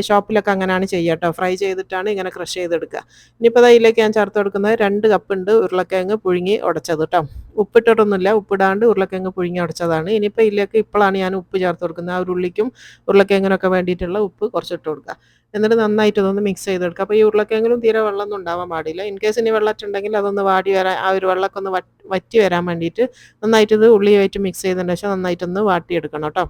ഷോപ്പിലൊക്കെ അങ്ങനെയാണ് ചെയ്യുക കേട്ടോ ഫ്രൈ ചെയ്തിട്ടാണ് ഇങ്ങനെ ക്രഷ് ചെയ്തെടുക്കുക. ഇനിയിപ്പോൾ അതിലേക്ക് ഞാൻ ചേർത്ത് കൊടുക്കുന്നത് രണ്ട് കപ്പ് ഉണ്ട് ഉരുളക്കിഴങ്ങ് പുഴുങ്ങി ഉടച്ചത് കേട്ടോ ഉപ്പിട്ടിട്ടൊന്നുമില്ല ഉപ്പിടാണ്ട് ഉരുളക്കിഴങ്ങ് പുഴുങ്ങി ഉടച്ചതാണ്. ഇനിയിപ്പോൾ ഇതിലേക്ക് ഇപ്പോഴാണ് ഞാൻ ഉപ്പ് ചേർത്ത് കൊടുക്കുന്നത്. ആ ഒരു ഉള്ളിക്കും ഉരുളക്കിഴങ്ങിനൊക്കെ വേണ്ടിയിട്ടുള്ള ഉപ്പ് കുറച്ചിട്ട് കൊടുക്കുക. എന്നിട്ട് നന്നായിട്ട് അതൊന്ന് മിക്സ് ചെയ്തെടുക്കുക അപ്പോൾ ഈ ഉരുളക്കിഴങ്ങിലും തീരെ വെള്ളമൊന്നും ഉണ്ടാവാൻ പാടില്ല. ഇൻ കേസ് ഇനി വെള്ളമുണ്ടെങ്കിൽ അതൊന്ന് വാടി വരാൻ ആ ഒരു വെള്ളമൊക്കെ ഒന്ന് വറ്റി വരാൻ വേണ്ടിയിട്ട് നന്നായിട്ട് ഇത് ഉള്ളിയുമായിട്ട് മിക്സ് ചെയ്തതിന് ശേഷം നന്നായിട്ടൊന്ന് വാട്ടിയെടുക്കണം കേട്ടോ.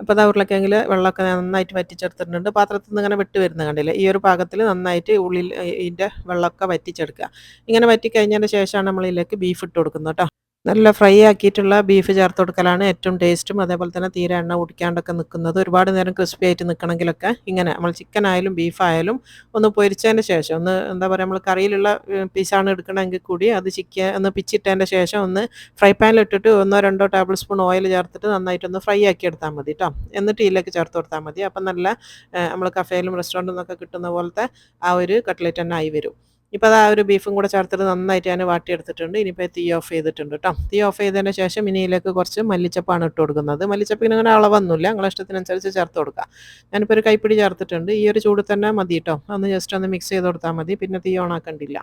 അപ്പോൾ അതാ ഉരുളക്കിഴങ്ങിൽ വെള്ളമൊക്കെ നന്നായിട്ട് വറ്റിച്ചെടുത്തിട്ടുണ്ട്. പാത്രത്തിൽ നിന്ന് ഇങ്ങനെ വിട്ട് വരുന്ന കണ്ടില്ലേ? ഈ ഒരു പാകത്തിൽ നന്നായിട്ട് ഉള്ളിൽ ഇതിന്റെ വെള്ളമൊക്കെ വറ്റിച്ചെടുക്കുക. ഇങ്ങനെ വറ്റി കഴിഞ്ഞതിന് ശേഷമാണ് നമ്മളിതിലേക്ക് ബീഫ് ഇട്ട് കൊടുക്കുന്നത് കേട്ടോ. നല്ല ഫ്രൈ ആക്കിയിട്ടുള്ള ബീഫ് ചേർത്ത് കൊടുക്കലാണ് ഏറ്റവും ടേസ്റ്റും അതേപോലെ തന്നെ തീരെ എണ്ണ കുടിക്കാണ്ടൊക്കെ നിൽക്കുന്നത് ഒരുപാട് നേരം ക്രിസ്പി ആയിട്ട് നിൽക്കണമെങ്കിലൊക്കെ ഇങ്ങനെ നമ്മൾ ചിക്കൻ ആയാലും ബീഫ് ആയാലും ഒന്ന് പൊരിച്ചതിന് ശേഷം ഒന്ന് എന്താ പറയുക നമ്മൾ കറിയിലുള്ള പീസാണ് എടുക്കണമെങ്കിൽ കൂടി അത് ചിക്കൻ ഒന്ന് പിച്ചിട്ടതിന്റെ ശേഷം ഒന്ന് ഫ്രൈ പാനിൽ ഇട്ടിട്ട് ഒന്നോ രണ്ടോ ടേബിൾ സ്പൂൺ ഓയിൽ ചേർത്തിട്ട് നന്നായിട്ടൊന്ന് ഫ്രൈ ആക്കി എടുത്താൽ മതി കേട്ടോ എന്നിട്ട് ഇതിലേക്ക് ചേർത്ത് കൊടുത്താൽ മതി. അപ്പം നല്ല നമ്മൾ കഫേയിലും റെസ്റ്റോറന്റിൽ നിന്നൊക്കെ കിട്ടുന്ന പോലത്തെ ആ ഒരു കട്ട്ലേറ്റ് തന്നെ ആയി വരും. ഇപ്പോൾ അത് ആ ഒരു ബീഫും കൂടെ ചേർത്തിട്ട് നന്നായിട്ട് ഞാൻ വാട്ടിയെടുത്തിട്ടുണ്ട്. ഇനിയിപ്പോൾ തീ ഓഫ് ചെയ്തിട്ടുണ്ട് കേട്ടോ തീ ഓഫ് ചെയ്തതിന് ശേഷം ഇനി ഇതിലേക്ക് കുറച്ച് മല്ലിച്ചപ്പാണ് ഇട്ട് കൊടുക്കുന്നത്. മല്ലിച്ചപ്പിന് അങ്ങനെ അളവൊന്നുമില്ല. നിങ്ങളെ ഇഷ്ടത്തിനനുസരിച്ച് ചേർത്ത് കൊടുക്കുക ഞാനിപ്പോൾ ഒരു കൈപ്പിടി ചേർത്തിട്ടുണ്ട്. ഈ ഒരു ചൂട് തന്നെ മതി കേട്ടോ അന്ന് ജസ്റ്റ് ഒന്ന് മിക്സ് ചെയ്ത് കൊടുത്താൽ മതി. പിന്നെ തീ ഓണാക്കണ്ടില്ല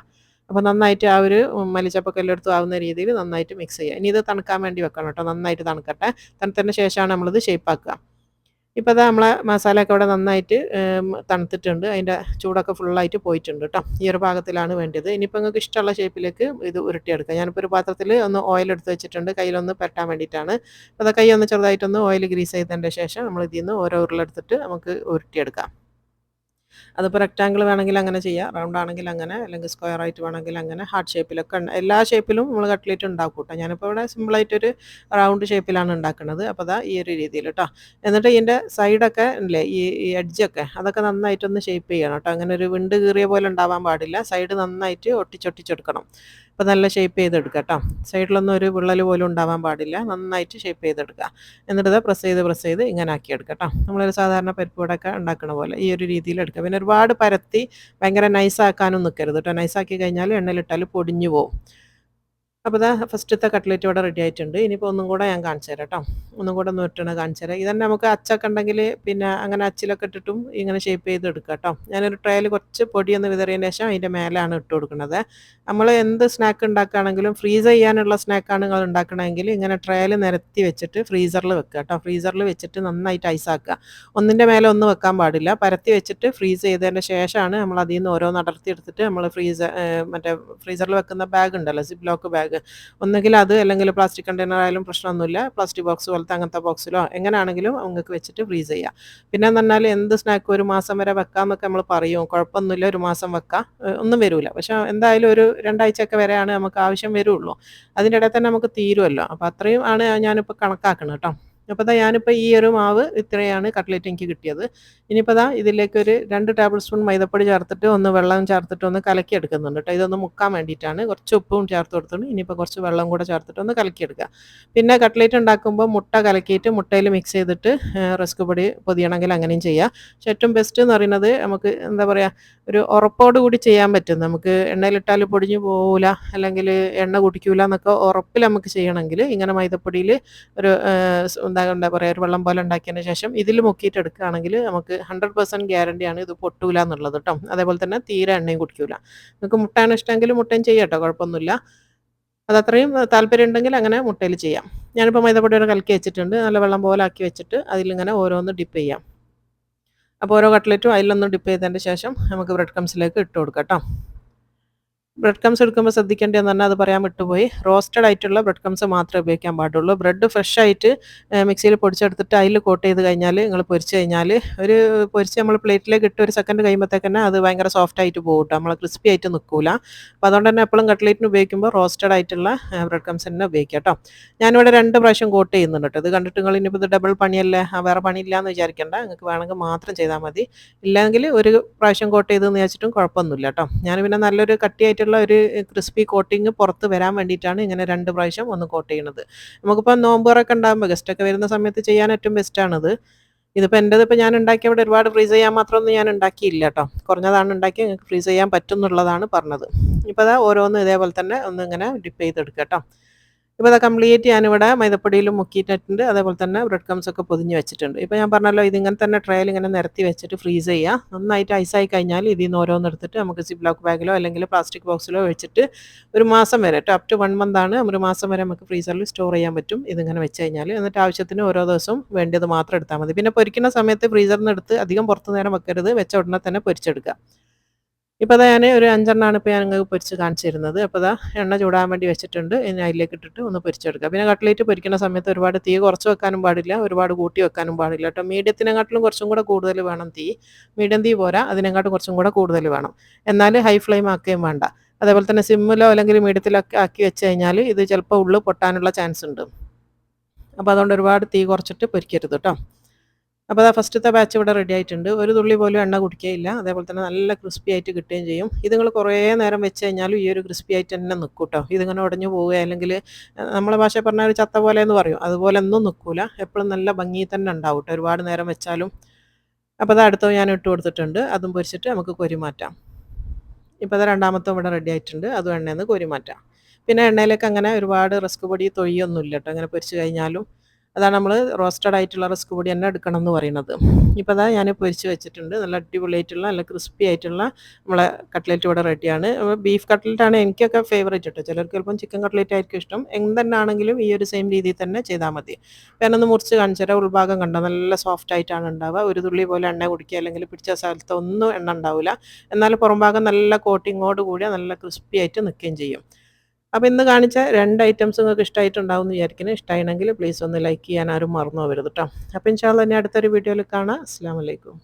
അപ്പോൾ നന്നായിട്ട് ആ ഒരു മല്ലിച്ചപ്പൊക്കെ എല്ലായിടത്തും ആവുന്ന രീതിയിൽ നന്നായിട്ട് മിക്സ് ചെയ്യുക ഇനി ഇത് തണുക്കാൻ വേണ്ടി വെക്കണം കേട്ടോ നന്നായിട്ട് തണുക്കട്ടെ. തണുത്തതിന് ശേഷമാണ് നമ്മളിത് ഷേപ്പാക്കുക ഇപ്പോൾ അത് നമ്മളെ മസാലയൊക്കെ ഇവിടെ നന്നായിട്ട് തണുത്തിട്ടുണ്ട്. അതിന്റെ ചൂടൊക്കെ ഫുള്ളായിട്ട് പോയിട്ടുണ്ട് കേട്ടോ ഈ ഒരു പാകത്തിലാണ് വേണ്ടത് ഇനിയിപ്പോൾ നിങ്ങൾക്ക് ഇഷ്ടമുള്ള ഷേപ്പിലേക്ക് ഇത് ഉരുട്ടിയെടുക്കാം. ഞാനിപ്പോൾ ഒരു പാത്രത്തിൽ ഒന്ന് ഓയിൽ എടുത്ത് വെച്ചിട്ടുണ്ട്. കയ്യിലൊന്ന് പെട്ടാൻ വേണ്ടിയിട്ടാണ്. അപ്പോൾ അത് കൈ ഒന്ന് ചെറുതായിട്ടൊന്ന് ഓയിൽ ഗ്രീസ് ചെയ്തതിന്റെ ശേഷം നമ്മൾ ഇതിൽ നിന്ന് ഓരോ ഉരുളെടുത്തിട്ട് നമുക്ക് ഉരുട്ടിയെടുക്കാം. അതിപ്പോൾ റെക്റ്റാങ്കിൾ വേണമെങ്കിൽ അങ്ങനെ ചെയ്യാം. റൗണ്ട് ആണെങ്കിൽ അങ്ങനെ അല്ലെങ്കിൽ സ്ക്വയർ ആയിട്ട് വേണമെങ്കിൽ അങ്ങനെ ഹാർട്ട് ഷേപ്പിലൊക്കെ എല്ലാ ഷേപ്പിലും നമ്മൾ കട്ട്ലേറ്റ് ഉണ്ടാക്കും കേട്ടോ ഞാനിപ്പോൾ ഇവിടെ സിമ്പിളായിട്ടൊരു റൗണ്ട് ഷേപ്പിലാണ് ഉണ്ടാക്കുന്നത്. അപ്പോൾ അതാ ഈ ഒരു രീതിയിൽ കേട്ടോ എന്നിട്ട് ഇതിന്റെ സൈഡൊക്കെ ഇല്ലേ ഈ എഡ്ജൊക്കെ അതൊക്കെ നന്നായിട്ടൊന്ന് ഷേപ്പ് ചെയ്യണം കേട്ടോ അങ്ങനെ ഒരു വിണ്ട് കീറിയ പോലെ ഉണ്ടാവാൻ പാടില്ല. സൈഡ് നന്നായിട്ട് ഒട്ടിച്ചൊട്ടിച്ചെടുക്കണം. അപ്പോൾ നല്ല ഷേപ്പ് ചെയ്തെടുക്കുക കേട്ടോ. സൈഡിലൊന്നും ഒരു വിള്ളൽ പോലും ഉണ്ടാവാൻ പാടില്ല. നന്നായിട്ട് ഷേപ്പ് ചെയ്തെടുക്കുക. എന്നിട്ട് പ്രസ് ചെയ്ത് പ്രസ് ചെയ്ത് ഇങ്ങനെ ആക്കിയെടുക്കുക കേട്ടോ. നമ്മളൊരു സാധാരണ പരിപ്പ് വടയൊക്കെ ഉണ്ടാക്കുന്ന പോലെ ഈ ഒരു രീതിയിൽ എടുക്കുക. പിന്നെ ഒരുപാട് പരത്തി ഭയങ്കര നൈസാക്കാനും നിൽക്കരുത് കേട്ടോ. നൈസാക്കി കഴിഞ്ഞാൽ എണ്ണയിലിട്ടാൽ പൊടിഞ്ഞു പോകും അപ്പോൾ ഇതാ ഫസ്റ്റത്തെ കട്ട്ലേറ്റ് ഇവിടെ റെഡി ആയിട്ടുണ്ട്. ഇനിയിപ്പോൾ ഒന്നും കൂടെ ഞാൻ കാണിച്ചു തരാം കേട്ടോ. ഒന്നും കൂടെ ഇട്ടണ കാണിച്ചു തരാം. ഇതന്നെ നമുക്ക് അച്ചൊക്കെ ഉണ്ടെങ്കിൽ പിന്നെ അങ്ങനെ അച്ചിലൊക്കെ ഇട്ടിട്ടും ഇങ്ങനെ ഷേപ്പ് ചെയ്ത് എടുക്കുക കേട്ടോ. ഞാനൊരു ട്രയൽ കുറച്ച് പൊടിയൊന്ന് വിതറിയതിന് ശേഷം അതിന്റെ മേലാണ് ഇട്ട് കൊടുക്കുന്നത്. നമ്മൾ എന്ത് സ്നാക്ക് ഉണ്ടാക്കുകയാണെങ്കിലും ഫ്രീസ് ചെയ്യാനുള്ള സ്നാക്കാണ് നിങ്ങൾ ഉണ്ടാക്കണമെങ്കിൽ ഇങ്ങനെ ട്രയൽ നിരത്തി വെച്ചിട്ട് ഫ്രീസറിൽ വെക്കുക കേട്ടോ. ഫ്രീസറിൽ വെച്ചിട്ട് നന്നായിട്ട് ഐസാക്കുക ഒന്നിന്റെ മേലെ ഒന്നും വെക്കാൻ പാടില്ല. പരത്തി വെച്ചിട്ട് ഫ്രീസ് ചെയ്തതിന്റെ ശേഷമാണ് നമ്മൾ അതിൽ നിന്ന് ഓരോന്ന് അടർത്തി എടുത്തിട്ട് നമ്മൾ ഫ്രീസർ മറ്റേ ഫ്രീസറിൽ വെക്കുന്ന ബാഗ് ഉണ്ടല്ലോ സിബ് ലോക്ക് ബാഗ് ഒന്നുകിൽ അത് അല്ലെങ്കിൽ പ്ലാസ്റ്റിക് കണ്ടെയ്നർ ആയാലും പ്രശ്നമൊന്നുമില്ല. പ്ലാസ്റ്റിക് ബോക്സ് പോലത്തെ അങ്ങനത്തെ ബോക്സിലോ എങ്ങനെയാണെങ്കിലും നിങ്ങൾക്ക് വെച്ചിട്ട് ഫ്രീസ് ചെയ്യാം. പിന്നെ എന്ന് പറഞ്ഞാൽ എന്ത് സ്നാക്ക് ഒരു മാസം വരെ വെക്കാമെന്നൊക്കെ നമ്മൾ പറയും. കുഴപ്പമൊന്നുമില്ല ഒരു മാസം വെക്കാം. ഒന്നും വരില്ല പക്ഷെ എന്തായാലും ഒരു രണ്ടാഴ്ചയൊക്കെ വരെയാണ് നമുക്ക് ആവശ്യം വരുള്ളൂ. അതിന്റെ ഇടയിൽ തന്നെ നമുക്ക് തീരുമല്ലോ അപ്പോൾ അത്രയും ആണ് ഞാനിപ്പോൾ കണക്കാക്കുന്നത് കേട്ടോ. അപ്പോൾ ഇതാ ഞാനിപ്പോൾ ഈ ഒരു മാവ് ഇത്രയാണ് കട്ട്ലേറ്റ് എനിക്ക് കിട്ടിയത്. ഇനിയിപ്പോൾ ഇതാ ഇതിലേക്ക് ഒരു രണ്ട് ടേബിൾ സ്പൂൺ മൈദപ്പൊടി ചേർത്തിട്ട് ഒന്ന് വെള്ളം ചേർത്തിട്ട് ഒന്ന് കലക്കി എടുക്കുന്നുണ്ട് കേട്ടോ. ഇതൊന്ന് മുക്കാൻ വേണ്ടിയിട്ടാണ്. കുറച്ച് ഉപ്പും ചേർത്ത് കൊടുത്തിട്ടുണ്ട്. ഇനിയിപ്പോൾ കുറച്ച് വെള്ളം കൂടെ ചേർത്തിട്ട് ഒന്ന് കലക്കി എടുക്കുക പിന്നെ കട്ട്ലേറ്റ് ഉണ്ടാക്കുമ്പോൾ മുട്ട കലക്കിയിട്ട് മുട്ടയിൽ മിക്സ് ചെയ്തിട്ട് റസ്ക് പൊടി പൊതിയണമെങ്കിൽ അങ്ങനെയും ചെയ്യാം. പക്ഷേ ഏറ്റവും ബെസ്റ്റ് എന്ന് പറയുന്നത് നമുക്ക് എന്താ പറയുക ഒരു ഉറപ്പോട് കൂടി ചെയ്യാൻ പറ്റും. നമുക്ക് എണ്ണയിലിട്ടാൽ പൊടിഞ്ഞു പോകില്ല അല്ലെങ്കിൽ എണ്ണ കുടിക്കൂല എന്നൊക്കെ ഉറപ്പിൽ നമുക്ക് ചെയ്യണമെങ്കിൽ ഇങ്ങനെ മൈദപ്പൊടിയിൽ ഒരു എന്താ എന്താ പറയുക ഒരു വെള്ളം പോലെ ഉണ്ടാക്കിയതിന് ശേഷം ഇതിൽ മുക്കിയിട്ട് എടുക്കുകയാണെങ്കിൽ നമുക്ക് ഹൺഡ്രഡ് പെർസെന്റ് ഗ്യാരണ്ടിയാണ് ഇത് പൊട്ടൂല എന്നുള്ളത് കേട്ടോ അതേപോലെ തന്നെ തീരെ എണ്ണയും കുടിക്കൂല. നിങ്ങൾക്ക് മുട്ടയാണ് ഇഷ്ടമെങ്കിൽ മുട്ടയും ചെയ്യാം കേട്ടോ കുഴപ്പമൊന്നുമില്ല. അത് അത്രയും താല്പര്യം ഉണ്ടെങ്കിൽ അങ്ങനെ മുട്ടയിൽ ചെയ്യാം. ഞാനിപ്പോൾ മൈദപ്പൊടിയുടെ കലക്കി വെച്ചിട്ടുണ്ട്. നല്ല വെള്ളം പോലെ ആക്കി വെച്ചിട്ട് അതിലിങ്ങനെ ഓരോന്ന് ഡിപ്പ് ചെയ്യാം. അപ്പോൾ ഓരോ കട്ട്ലറ്റും അതിലൊന്ന് ഡിപ്പ് ചെയ്തതിന്റെ ശേഷം നമുക്ക് ബ്രെഡ് ക്രംസിലേക്ക് ഇട്ട് കൊടുക്കാം കേട്ടോ ബ്രെഡ് ക്രംസ് എടുക്കുമ്പോൾ ശ്രദ്ധിക്കേണ്ടതെന്ന് പറഞ്ഞാൽ അത് പറയാൻ വിട്ടുപോയി. റോസ്റ്റഡ് ആയിട്ടുള്ള ബ്രെഡ് ക്രംസ് മാത്രമേ ഉപയോഗിക്കാൻ പാടുള്ളൂ. ബ്രെഡ് ഫ്രഷ് ആയിട്ട് മിക്സിയിൽ പൊടിച്ചെടുത്തിട്ട് അതിൽ കോട്ട് ചെയ്ത് കഴിഞ്ഞാൽ നിങ്ങൾ പൊരിച്ച് കഴിഞ്ഞാൽ ഒരു പൊരിച്ച് നമ്മൾ പ്ലേറ്റിലേക്ക് ഇട്ട് ഒരു സെക്കൻഡ് കഴിയുമ്പോഴത്തേക്കന്നെ അത് ഭയങ്കര സോഫ്റ്റ് ആയിട്ട് പോകും കേട്ടോ നമ്മൾ ക്രിസ്പി ആയിട്ട് നിൽക്കൂല അപ്പോൾ അതുകൊണ്ട് തന്നെ എപ്പോഴും കട്ട്ലേറ്റിന് ഉപയോഗിക്കുമ്പോൾ റോസ്റ്റഡ് ആയിട്ടുള്ള ബ്രെഡ് ക്രംസ് തന്നെ ഉപയോഗിക്കാം കേട്ടോ ഞാനിവിടെ രണ്ട് പ്രാവശ്യം കോട്ട് ചെയ്യുന്നുണ്ട് കേട്ടോ ഇത് കണ്ടിട്ട് നിങ്ങൾ ഇനിയിപ്പോൾ ഇത് ഡബിൾ പണിയല്ലേ? ആ വേറെ പണിയില്ല എന്ന് വിചാരിക്കേണ്ട. നിങ്ങൾക്ക് വേണമെങ്കിൽ മാത്രം ചെയ്താൽ മതി. ഇല്ലെങ്കിൽ ഒരു പ്രാവശ്യം കോട്ട് ചെയ്തെന്ന് വിചാരിച്ചിട്ടും കുഴപ്പമൊന്നുമില്ല കേട്ടോ ഞാൻ പിന്നെ നല്ലൊരു കട്ടിയായിട്ടുള്ള ഒരു ക്രിസ്പി കോട്ടിങ് പുറത്ത് വരാൻ വേണ്ടിയിട്ടാണ് ഇങ്ങനെ രണ്ട് പ്രാവശ്യം ഒന്ന് കോട്ട് ചെയ്യണത്. നമുക്കിപ്പോൾ നോമ്പുറൊക്കെ ഉണ്ടാകുമ്പോൾ ഗസ്റ്റൊക്കെ വരുന്ന സമയത്ത് ചെയ്യാൻ ഏറ്റവും ബെസ്റ്റാണിത് ഇതിപ്പോൾ എന്റെ ഇപ്പോൾ ഞാൻ ഉണ്ടാക്കിയ ഇവിടെ ഒരുപാട് ഫ്രീസ് ചെയ്യാൻ മാത്രമൊന്നും ഞാൻ ഉണ്ടാക്കിയില്ല കേട്ടോ. കുറഞ്ഞതാണ് ഉണ്ടാക്കി നിങ്ങൾക്ക് ഫ്രീസ് ചെയ്യാൻ പറ്റും എന്നുള്ളതാണ് പറഞ്ഞത്. ഇപ്പോൾ അതാ ഓരോന്ന് ഇതേപോലെ തന്നെ ഒന്ന് ഇങ്ങനെ ഡിപ്പ് ചെയ്തെടുക്കുക കേട്ടോ. ഇപ്പോൾ അത് കംപ്ലീറ്റ് ഞാനിവിടെ മൈദപ്പൊടിയിലും മുക്കിയിട്ടിട്ടുണ്ട്. അതേപോലെ തന്നെ ബ്രെഡ് ക്രംസ് ഒക്കെ പൊതിഞ്ഞ് വെച്ചിട്ടുണ്ട്. ഇപ്പോൾ ഞാൻ പറഞ്ഞല്ലോ ഇതിങ്ങനെ തന്നെ ട്രയൽ ഇങ്ങനെ നിരത്തി വെച്ചിട്ട് ഫ്രീസ് ചെയ്യുക നന്നായിട്ട് ഐസായി കഴിഞ്ഞാൽ ഇതിൽ നിന്ന് ഓരോന്ന് എടുത്തിട്ട് നമുക്ക് സിബ്ലോക്ക് ബാഗിലോ അല്ലെങ്കിൽ പ്ലാസ്റ്റിക് ബോക്സിലോ വെച്ചിട്ട് ഒരു മാസം വരെ അപ് ടു വൺ മന്ത് ആണ് ഒരു മാസം വരെ നമുക്ക് ഫ്രീസറിൽ സ്റ്റോർ ചെയ്യാൻ പറ്റും. ഇതിങ്ങനെ വെച്ച് കഴിഞ്ഞാൽ എന്നിട്ട് ആവശ്യത്തിന് ഓരോ ദിവസവും വേണ്ടത് മാത്രം എടുത്താൽ മതി. പിന്നെ പൊരിക്കുന്ന സമയത്ത് ഫ്രീസറിൽ നിന്ന് എടുത്ത് അധികം പുറത്ത് നേരം വെക്കരുത്. വെച്ച ഉടനെ തന്നെ പൊരിച്ചെടുക്കുക. ഇപ്പോൾ അതാ ഞാൻ ഒരു അഞ്ചെണ്ണമാണ് ഇപ്പോൾ ഞാൻ നിങ്ങൾക്ക് പൊരിച്ച് കാണിച്ചു തരുന്നത് അപ്പോൾ അതാ എണ്ണ ചൂടാൻ വേണ്ടി വെച്ചിട്ടുണ്ട്. ഇനി അതിലേക്ക് ഇട്ടിട്ട് ഒന്ന് പൊരിച്ചെടുക്കുക പിന്നെ കട്ട്ലേറ്റ് പൊരിക്കുന്ന സമയത്ത് ഒരുപാട് തീ കുറച്ച് വെക്കാനും പാടില്ല. ഒരുപാട് കൂട്ടി വെക്കാനും പാടില്ല കേട്ടോ. മീഡിയത്തിനെക്കാട്ടിലും കുറച്ചും കൂടെ കൂടുതൽ വേണം തീ. മീഡിയം തീ പോരാ. അതിനെക്കാട്ടും കുറച്ചും കൂടെ കൂടുതൽ വേണം. എന്നാൽ ഹൈ ഫ്ലെയിം ആക്കുകയും വേണ്ട. അതേപോലെ തന്നെ സിമ്മിലോ അല്ലെങ്കിൽ മീഡിയത്തിലൊക്കെ ആക്കി വെച്ച് കഴിഞ്ഞാൽ ഇത് ചിലപ്പോൾ ഉള്ളു പൊട്ടാനുള്ള ചാൻസ് ഉണ്ട്. അപ്പോൾ അതുകൊണ്ട് ഒരുപാട് തീ കുറച്ചിട്ട് പൊരിക്കരുത് കേട്ടോ. അപ്പോൾ അതാ ഫസ്റ്റത്തെ ബാച്ച് ഇവിടെ റെഡി ആയിട്ടുണ്ട്. ഒരു തുള്ളി പോലും എണ്ണ കുടിക്കുകയില്ല അതേപോലെ തന്നെ നല്ല ക്രിസ്പി ആയിട്ട് കിട്ടുകയും ചെയ്യും. ഇത് നിങ്ങൾ കുറേ നേരം വെച്ച് കഴിഞ്ഞാലും ഈ ഒരു ക്രിസ്പി ആയിട്ട് തന്നെ നിൽക്കും കേട്ടോ ഇതിങ്ങനെ ഉടഞ്ഞു പോവുക അല്ലെങ്കിൽ നമ്മളെ ഭാഷ പറഞ്ഞാൽ ഒരു ചത്ത പോലെ എന്ന് പറയും. അതുപോലെ ഒന്നും നിൽക്കില്ല എപ്പോഴും നല്ല ഭംഗി തന്നെ ഉണ്ടാവും കേട്ടോ ഒരുപാട് നേരം വെച്ചാലും. അപ്പോൾ അത് അടുത്തത് ഞാൻ ഇട്ട് കൊടുത്തിട്ടുണ്ട്. അതും പൊരിച്ചിട്ട് നമുക്ക് കോരി മാറ്റാം. ഇപ്പോൾ അത് രണ്ടാമത്തെ ഇവിടെ റെഡി ആയിട്ടുണ്ട്. അതും എണ്ണയിൽ നിന്ന് കോരി മാറ്റാം. പിന്നെ എണ്ണയിലേക്ക് അങ്ങനെ ഒരുപാട് റിസ്ക് പൊടി തൊഴിയൊന്നുമില്ല കേട്ടോ അങ്ങനെ പൊരിച്ച് കഴിഞ്ഞാലും അതാണ് നമ്മൾ റോസ്റ്റഡ് ആയിട്ടുള്ള റിസ്ക് പൊടി തന്നെ എടുക്കണം എന്ന് പറയുന്നത്. ഇപ്പോൾ അതാ ഞാൻ പൊരിച്ച് വെച്ചിട്ടുണ്ട്. നല്ല അടിപൊളിയായിട്ടുള്ള നല്ല ക്രിസ്പി ആയിട്ടുള്ള നമ്മളെ കട്ട്ലേറ്റ് ഇവിടെ റെഡിയാണ് ബീഫ് കട്ട്ലേറ്റാണ് എനിക്കൊക്കെ ഫേവറേറ്റ് കേട്ടോ ചിലർക്ക് ചിലപ്പം ചിക്കൻ കട്ട്ലേറ്റ് ആയിരിക്കും ഇഷ്ടം. എന്തെന്നാണെങ്കിലും ഈ ഒരു സെയിം രീതിയിൽ തന്നെ ചെയ്താൽ മതി. ഞാനൊന്ന് മുറിച്ച് കാണിച്ചാൽ ഉൾഭാഗം കണ്ടോ? നല്ല സോഫ്റ്റ് ആയിട്ടാണ് ഉണ്ടാവുക. ഒരു തുള്ളി പോലെ എണ്ണ കുടിക്കുക അല്ലെങ്കിൽ പിടിച്ച സ്ഥലത്ത് ഒന്നും എണ്ണ ഉണ്ടാവില്ല. എന്നാൽ പുറംഭാഗം നല്ല കോട്ടിങ്ങോട് കൂടിയ നല്ല ക്രിസ്പി ആയിട്ട് നിൽക്കുകയും ചെയ്യും. അപ്പോൾ ഇന്ന് കാണിച്ച രണ്ട് ഐറ്റംസ് നിങ്ങൾക്ക് ഇഷ്ടമായിട്ടുണ്ടാവും എന്ന് വിചാരിക്കുന്നത് ഇഷ്ടമായിരുന്നെങ്കിൽ പ്ലീസ് ഒന്ന് ലൈക്ക് ചെയ്യാൻ ആരും മറന്നു പോകരുത് കേട്ടോ അപ്പോൾ ഇൻഷാല്ല തന്നെ അടുത്തൊരു വീഡിയോയിൽ കാണാം. അസ്സാം വലൈക്കും